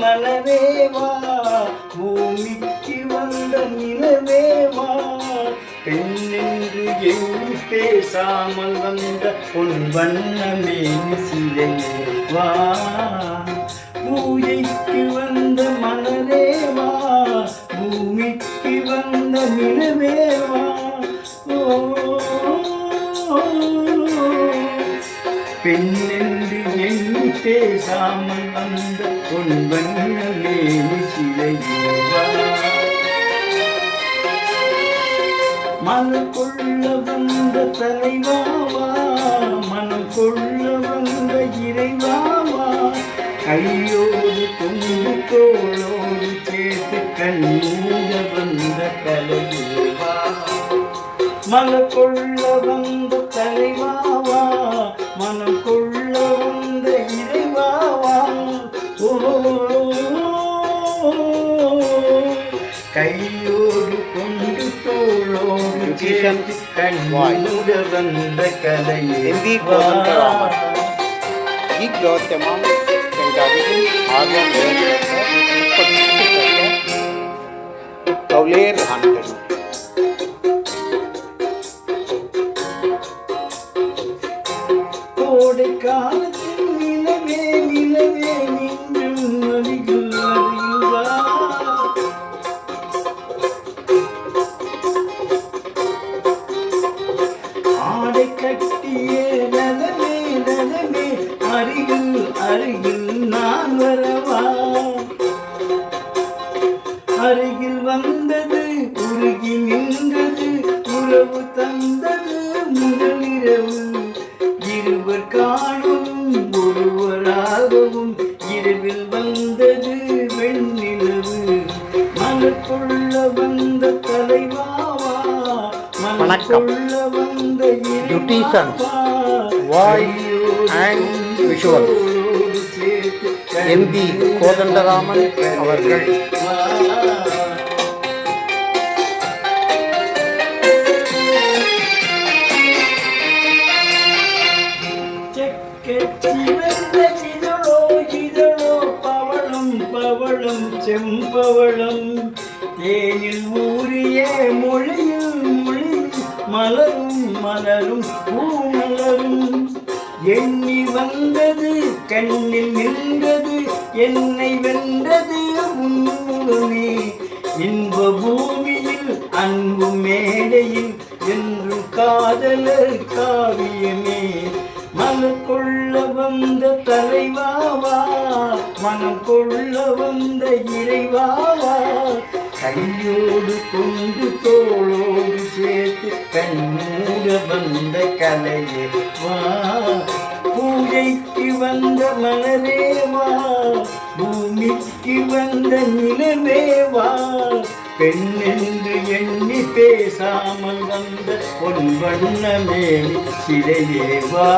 மலரேவா பூமிக்கு வந்த நிலவேவா பெண்ணென்று எண்ணி பேசாமல் வந்த பொன் வண்ணமே சிலைவா பூஜைக்கு வந்த மலரேவா பூமிக்கு வந்த நிலவேவா ஓ பெண்ணென்று பேசாமல் வந்த பொன்வண்ணே வண்ணமே சிலையேவா மனம் கொள்ள வந்த தலைவாவா மனம் கொள்ள வந்த இறைவாவா கையோடு கொண்டு தோளோடு சேர்த்து கண்ணீர வந்த கலையேவா மனம் கொள்ள வந்த தலைவாவா மனம் கொள்ள கையோடு கொண்டு தோளோடு சேர்த்து கண்ணுட வந்த. Higlo temang tenggabihin alam Kaulir hantar. கோடை காலத்தில் நிலவே நிலவே ஆடை கட்டியே ரதமே ரதமே அருகில் அருகில் நான் வரவா? அருகில் வந்தது உருகி நின்றது உறவு தந்தது முதலிரவு இருவர் காணும் ஒருவராகவும். இரவில் வந்தது வெண்ணிலவு. மனக்குள்ள வந்த தலைவர் வணக்கம். மனக்குள்ள வந்த Beauticians, voice and visual. Kothandaraman அவர்கள் மலரும் மலரும் பூமலரும் எண்ணி வந்தது கண்ணில் நின்றது என்னை வென்றது உன்முகமே இன்ப பூமியில் அன்பு மேடையில் என்று காதலர் காவியமே. மனக்குள்ள வந்த தலைவாவா மனம் கொள்ள வந்த இறைவாவா கையோடு கொண்டு தோளோடு சேர்த்து கண்ணூட வந்த கலையே வா பூஜைக்கு வந்த மலரேவா பூமிக்கு வந்த நிலவேவா பெண் என்று எண்ணி பேசாமல் வந்த பொன் வண்ணமே சிலையேவா